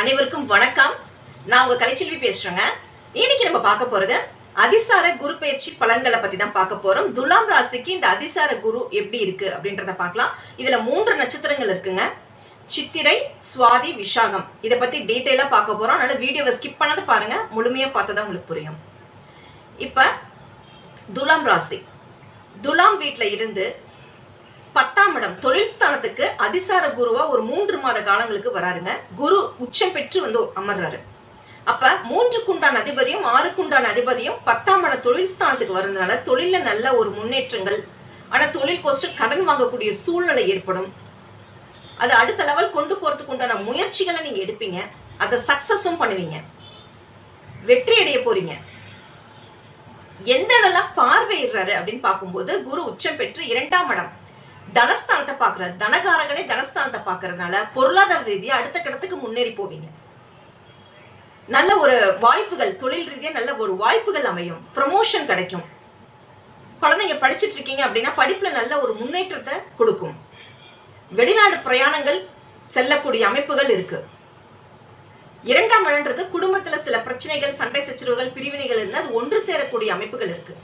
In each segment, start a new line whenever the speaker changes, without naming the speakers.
அனைவருக்கும் வணக்கம். நான் உங்க கலைச்செல்வி பேசுறேங்க. இன்னைக்கு நம்ம பார்க்க போறது அதிசார குரு பயிற்சி பலன்களை பத்தி தான் பார்க்க போறோம். துலாம் ராசிக்கு இந்த அதிசார குரு எப்படி இருக்கு அப்படின்றத பார்க்கலாம். இதுல மூன்று நட்சத்திரங்கள் இருக்குங்க. சித்திரை சுவாதி விஷாகம் இத பத்தி டீட்டெயிலா பார்க்க போறோம். அதனால வீடியோவை ஸ்கிப் பண்ணாத பாருங்க. முழுமையா பார்த்தா உங்களுக்கு புரியும். இப்ப துலாம் ராசி. துலாம் வீட்டுல இருந்து பத்தாம் இடம் தொழில் ஸ்தானத்துக்கு அதிசார குருவா ஒரு மூன்று மாத காலங்களுக்கு வராருங்க. குரு உச்சம் பெற்று வந்து அமர்றாரு. அப்ப மூன்றுக்குண்டான அதிபதியும் ஆறுக்குண்டான அதிபதியும் பத்தாம் இட தொழில் ஸ்தானத்துக்கு வரதுனால தொழில நல்ல ஒரு முன்னேற்றங்கள் ஆனா தொழில் கோஸ்ட் கடன் வாங்கக்கூடிய சூழ்நிலை ஏற்படும். அது அடுத்த லெவல் கொண்டு போறதுக்கு உண்டான முயற்சிகளை நீங்க எடுப்பீங்க. அதை சக்சஸும் பண்ணுவீங்க. வெற்றி அடைய போறீங்க. எந்த இடம்லாம் பார்வையிடுறாரு அப்படின்னு பார்க்கும்போது குரு உச்சம் பெற்று இரண்டாம் இடம். தனஸ்தானத்தை பாக்குறாரு தனகாரகனே தனஸ்தானத்தை பாக்குறதுனால பொருளாதார ரீதியா அடுத்த கடத்துக்கு முன்னேறி போவீங்க. நல்ல ஒரு வாய்ப்புகள் தொழில் ரீதியா நல்ல ஒரு வாய்ப்புகள் அமையும். ப்ரமோஷன் கிடைக்கும். குழந்தைங்க படிச்சுட்டு இருக்கீங்க அப்படின்னா படிப்புல நல்ல ஒரு முன்னேற்றத்தை கொடுக்கும். வெளிநாடு பிரயாணங்கள் செல்லக்கூடிய அமைப்புகள் இருக்கு. இரண்டாம் இடம்ன்றது குடும்பத்துல சில பிரச்சனைகள் சண்டை சச்சரவுகள் பிரிவினைகள் இருந்தால் அது ஒன்று சேரக்கூடிய அமைப்புகள் இருக்கு.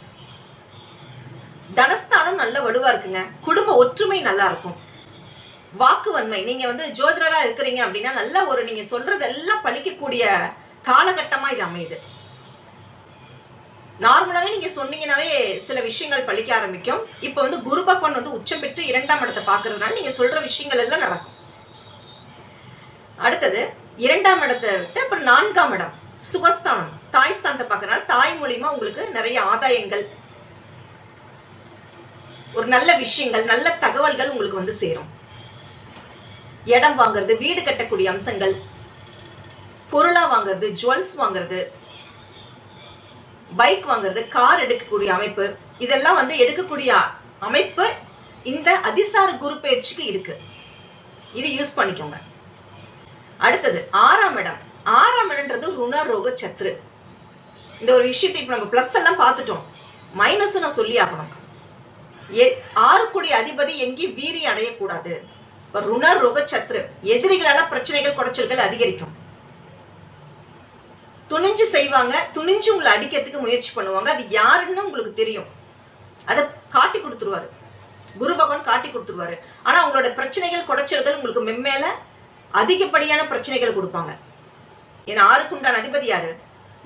தனஸ்தானம் நல்ல வலுவா இருக்குங்க. குடும்ப ஒற்றுமை நல்லா இருக்கும். வாக்குவன்மை. நீங்க வந்து ஜோதிடரா இருக்கிறீங்க அப்படின்னா நல்ல ஒரு நீங்க சொல்றதெல்லாம் பழிக்கக்கூடிய காலகட்டமா இது அமையுது. நார்மலாவே நீங்க சொன்னீங்கன்னாவே சில விஷயங்கள் பழிக்க ஆரம்பிக்கும். இப்ப வந்து குரு பகவான் வந்து உச்சம் பெற்று இரண்டாம் இடத்தை பாக்குறதுனால நீங்க சொல்ற விஷயங்கள் எல்லாம் நடக்கும். அடுத்தது இரண்டாம் இடத்தை விட்டு அப்புறம் நான்காம் இடம். சுகஸ்தானம். தாய்ஸ்தானத்தை பார்க்கறதுனால தாய் மூலியமா உங்களுக்கு நிறைய ஆதாயங்கள் ஒரு நல்ல விஷயங்கள் நல்ல தகவல்கள் உங்களுக்கு வந்து சேரும். இடம் வாங்குறது வீடு கட்டக்கூடிய அம்சங்கள் பொருளா வாங்குறது ஜுவல்ஸ் வாங்குறது பைக் வாங்குறது கார் எடுக்கக்கூடிய அமைப்பு இதெல்லாம் வந்து எடுக்கக்கூடிய அமைப்பு இந்த அதிசார குரு பயிற்சிக்கு இருக்கு. இது யூஸ் பண்ணிக்கோங்க. அடுத்தது ஆறாம் இடம். ஆறாம் இடம்ன்றது ருணரோக சத்ரு. இந்த ஒரு விஷயத்தை இப்ப நம்ம பிளஸ் எல்லாம் பார்த்துட்டோம். மைனஸும் நான் சொல்லி ஆகணும் ஆறுக்குடி அதிபதி எங்கேயும் வீரி அடையக்கூடாது. இப்ப ருணர் ரோக சத்ரு எதிரிகளால பிரச்சனைகள் குடைச்சல்கள் அதிகரிக்கும். துணிஞ்சு செய்வாங்க துணிஞ்சு உங்களை அடிக்கிறதுக்கு முயற்சி பண்ணுவாங்க. அது யாருன்னு உங்களுக்கு தெரியும். அதை காட்டி கொடுத்துருவாரு. குரு பகவான் காட்டி கொடுத்துருவாரு. ஆனா உங்களோட பிரச்சனைகள் குடைச்சல்கள் உங்களுக்கு மென்மேல அதிகப்படியான பிரச்சனைகள் கொடுப்பாங்க. ஏன்னா ஆறுக்குண்டான அதிபதி யாரு?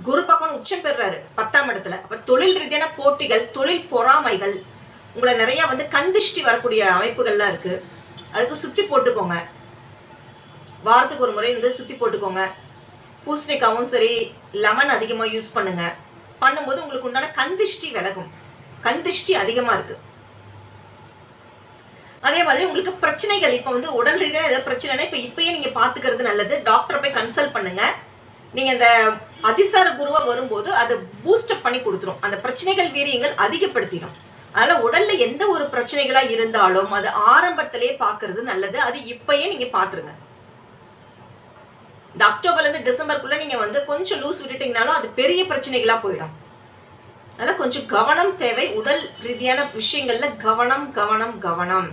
குரு பகவான் உச்சம் பெறுறாரு பத்தாம் இடத்துல. அப்ப தொழில் ரீதியான போட்டிகள் தொழில் பொறாமைகள் உங்களை நிறைய வந்து கந்திஷ்டி வரக்கூடிய அமைப்புகள்லாம் இருக்கு. அதுக்கு சுத்தி போட்டுக்கோங்க. வாரத்துக்கு ஒரு முறை வந்து சுத்தி போட்டுக்கோங்க. பூசணிக்காவும் சரி லெமன் அதிகமா யூஸ் பண்ணுங்க. பண்ணும்போது உங்களுக்கு உண்டான கந்திஷ்டி விலகும். கந்திஷ்டி அதிகமா இருக்கு. அதே மாதிரி உங்களுக்கு பிரச்சனைகள் இப்ப வந்து உடல் ரீதியான ஏதாவது பிரச்சனைனா இப்ப இப்பயே நீங்க பாத்துக்கிறது நல்லது. டாக்டரை போய் கன்சல்ட் பண்ணுங்க. நீங்க இந்த அதிசார குருவா வரும்போது அதை பூஸ்டப் பண்ணி கொடுத்துரும். அந்த பிரச்சனைகள் வீரியங்கள் அதிகப்படுத்திடும். அதனால உடல்ல எந்த ஒரு பிரச்சனைகளா இருந்தாலும் அது ஆரம்பத்திலே பாக்குறது நல்லது. அது இப்பயே நீங்க பாத்துருங்க. இந்த அக்டோபர்ல இருந்து டிசம்பருக்குள்ள நீங்க வந்து கொஞ்சம் லூஸ் விட்டுட்டீங்கனாலும் அது பெரிய பிரச்சனைகளா போயிடும். அதனால கொஞ்சம் கவனம் தேவை. உடல் ரீதியான விஷயங்கள்ல கவனம் கவனம் கவனம்.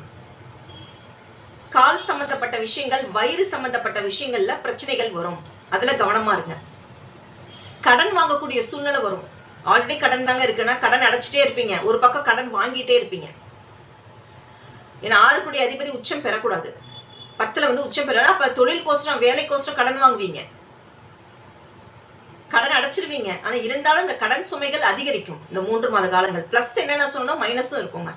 கால் சம்பந்தப்பட்ட விஷயங்கள் வயிறு சம்பந்தப்பட்ட விஷயங்கள்ல பிரச்சனைகள் வரும். அதுல கவனமா இருங்க. கடன் வாங்கக்கூடிய சூழ்நிலை வரும். ஆல்ரெடி கடன் தாங்க இருக்குன்னா கடன் அடைச்சிட்டே இருப்பீங்க. ஒரு பக்கம் கடன் வாங்கிட்டே இருப்பீங்க. ஏன்னா ஆறுக்குடி அதிபதி உச்சம் பெறக்கூடாது. பத்துல வந்து உச்சம் பெற அப்ப தொழில் கோசரம் வேலை கோசரம் கடன் வாங்குவீங்க. கடன் அடைச்சிருவீங்க. ஆனா இருந்தாலும் இந்த கடன் சுமைகள் அதிகரிக்கும். இந்த மூன்று மாத காலங்கள். பிளஸ் என்னென்ன சொன்னோம்? மைனஸும் இருக்குங்க.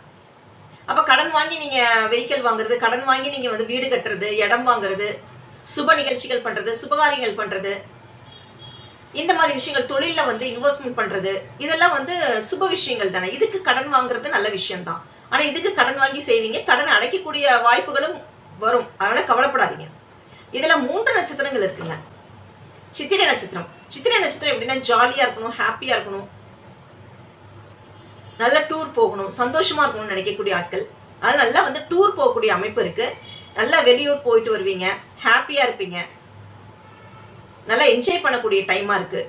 அப்ப கடன் வாங்கி நீங்க வெஹிக்கிள் வாங்குறது கடன் வாங்கி நீங்க வந்து வீடு கட்டுறது இடம் வாங்குறது சுப நிகழ்ச்சிகள் பண்றது சுபகாரியங்கள் பண்றது இந்த மாதிரி விஷயங்கள் தொழில வந்து இன்வெஸ்ட்மெண்ட் பண்றது இதெல்லாம் வந்து சுப விஷயங்கள் தானே. இதுக்கு கடன் வாங்குறது நல்ல விஷயம் தான் ஆனா இதுக்கு கடன் வாங்கி செய்வீங்க. கடன் அடைக்கக்கூடிய வாய்ப்புகளும் வரும். அதனால கவலைப்படாதீங்க. இதுல மூன்று நட்சத்திரங்கள் இருக்குங்க. சித்திரை நட்சத்திரம். சித்திரை நட்சத்திரம் எப்படின்னா ஜாலியா இருக்கணும் ஹாப்பியா இருக்கணும். நல்ல டூர் போகணும். சந்தோஷமா இருக்கணும்னு நினைக்கக்கூடிய ஆட்கள். அதனால நல்லா வந்து டூர் போகக்கூடிய அமைப்பு இருக்கு. நல்லா வெளியூர் போயிட்டு வருவீங்க. ஹாப்பியா இருப்பீங்க. நல்லா என்ஜாய் பண்ணக்கூடிய டைமா இருக்கு.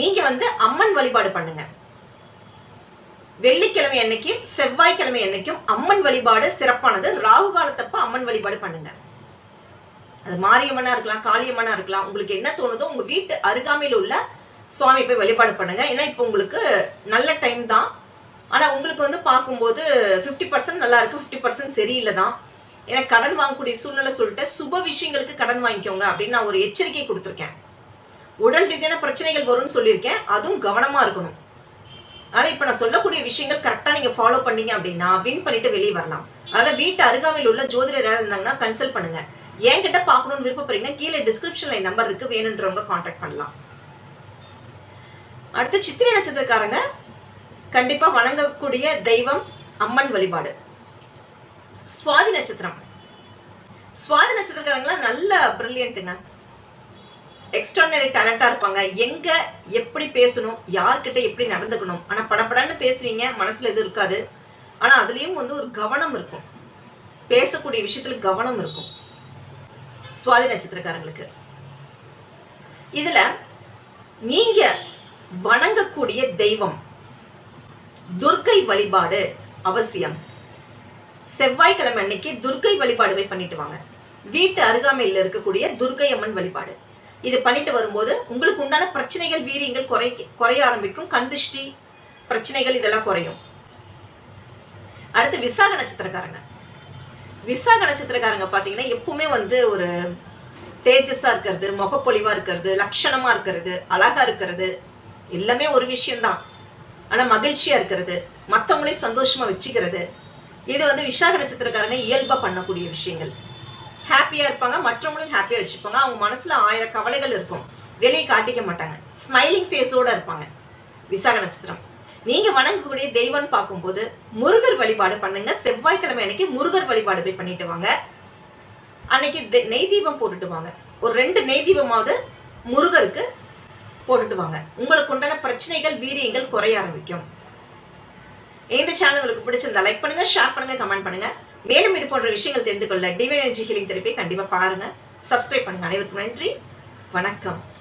நீங்க வந்து அம்மன் வழிபாடு பண்ணுங்க. வெள்ளிக்கிழமை அன்னைக்கும் செவ்வாய்க்கிழமை அன்னைக்கும் அம்மன் வழிபாடு சிறப்பானது. ராகு காலத்தப்ப அம்மன் வழிபாடு பண்ணுங்க. அது மாரியம்மனா இருக்கலாம் காளியம்மனா இருக்கலாம். உங்களுக்கு என்ன தோணுதோ உங்க வீட்டு அருகாமையில் உள்ள சுவாமி போய் வழிபாடு பண்ணுங்க. ஏன்னா இப்போ உங்களுக்கு நல்ல டைம் தான். ஆனா உங்களுக்கு வந்து பார்க்கும்போது 50% பர்சன்ட் நல்லா இருக்கு. 50% பர்சன்ட் சரியில்லை தான் ஏன்னா கடன் வாங்கக்கூடிய சூழ்நிலை சொல்லிட்டு சுப விஷயங்களுக்கு கடன் வாங்கிக்கோங்க அப்படின்னு நான் ஒரு எச்சரிக்கை கொடுத்துருக்கேன். உடல் ரீதியான பிரச்சனைகள் வரும்னு சொல்லியிருக்கேன். அதுவும் கவனமா இருக்கணும். ஆனா இப்ப நான் சொல்லக்கூடிய விஷயங்கள் கரெக்டா நீங்க ஃபாலோ பண்ணீங்க அப்படின்னா வின் பண்ணிட்டு வெளியே வரலாம். அதாவது வீட்டு அருகாமையில் உள்ள ஜோதிடர் யாராவது இருந்தாங்கன்னா கன்சல்ட் பண்ணுங்க. என்கிட்ட பாக்கணும்னு விருப்பப்படுறீங்கன்னா கீழே டிஸ்கிரிப்ஷன்ல நம்பர் இருக்கு. வேணுன்றவங்க காண்டாக்ட் பண்ணலாம். அடுத்து சித்திரை நட்சத்திரக்காரங்க. கண்டிப்பா வணங்கக்கூடிய தெய்வம் அம்மன் வழிபாடு. சுவாதி நட்சத்திரம். சுவாதி நட்சத்திரக்காரங்களாம் நல்ல பிரில்லியன்ட்டுங்க எக்ஸ்ட்ரானரி டேலண்டா இருப்பாங்க. எங்க எப்படி பேசணும் யார்கிட்ட எப்படி நடந்துக்கணும். ஆனா படப்படன்னு பேசுவீங்க மனசுல எதுவும் இருக்காது. ஆனா அதுலயும் வந்து ஒரு கவனம் இருக்கும். பேசக்கூடிய விஷயத்துல கவனம் இருக்கும். சுவாதி நட்சத்திரக்காரங்களுக்கு. இதுல நீங்க வணங்கக்கூடிய தெய்வம். துர்க்கை வழிபாடு அவசியம். செவ்வாய்க்கிழமை அன்னைக்கு துர்க்கை வழிபாடு போய் பண்ணிட்டு வாங்க. வீட்டு அருகாமையில் இருக்கக்கூடிய துர்க்கை அம்மன் வழிபாடு. இது பண்ணிட்டு வரும்போது உங்களுக்கு உண்டான பிரச்சனைகள் வீரியங்கள் குறை குறைய ஆரம்பிக்கும். கந்திஷ்டி பிரச்சனைகள் இதெல்லாம் குறையும். அடுத்து விசாக நட்சத்திரக்காரங்க. விசாக நட்சத்திரக்காரங்க பார்த்தீங்கன்னா எப்பவுமே வந்து ஒரு தேஜஸா இருக்கிறது முகப்பொலிவா இருக்கிறது லட்சணமா இருக்கிறது அழகா இருக்கிறது. எல்லாமே ஒரு விஷயம்தான். ஆனா மகிழ்ச்சியா இருக்கிறது. மத்தவங்களையும் சந்தோஷமா வச்சுக்கிறது. இது வந்து விசாக நட்சத்திரக்காரங்க இயல்பா பண்ணக்கூடிய விஷயங்கள். ஹாப்பியா இருப்பாங்க மற்றவங்களையும் ஹாப்பியா வச்சுப்பாங்க. அவங்க மனசுல ஆயிரம் கவலைகள் இருக்கும். வெளியே காட்டிக்க மாட்டாங்க. ஸ்மைலிங் ஃபேஸோட இருப்பாங்க. விசாக நட்சத்திரம். நீங்க வணங்கக்கூடிய தெய்வம் பார்க்கும்போது முருகர் வழிபாடு பண்ணுங்க. செவ்வாய்க்கிழமை அன்னைக்கு முருகர் வழிபாடு போய் பண்ணிட்டு வாங்க. அன்னைக்கு தெ- நெய் தீபம் போட்டுட்டு வாங்க. ஒரு ரெண்டு நெய் தீபமாவது முருகருக்கு போட்டுட்டு வாங்க. உங்களுக்கு உண்டான பிரச்சனைகள் வீரியங்கள் குறைய ஆரம்பிக்கும். இந்த சேனல் உங்களுக்கு பிடிச்சிருந்தா லைக் பண்ணுங்க ஷேர் பண்ணுங்க கமெண்ட் பண்ணுங்க. மேலும் இது போன்ற விஷயங்கள் தெரிந்து கொள்ள டிவி எனர்ஜி ஹீலிங் தெரப்பி கண்டிப்பா பாருங்க. சப்ஸ்கிரைப் பண்ணுங்க. அனைவருக்கும் நன்றி. வணக்கம்.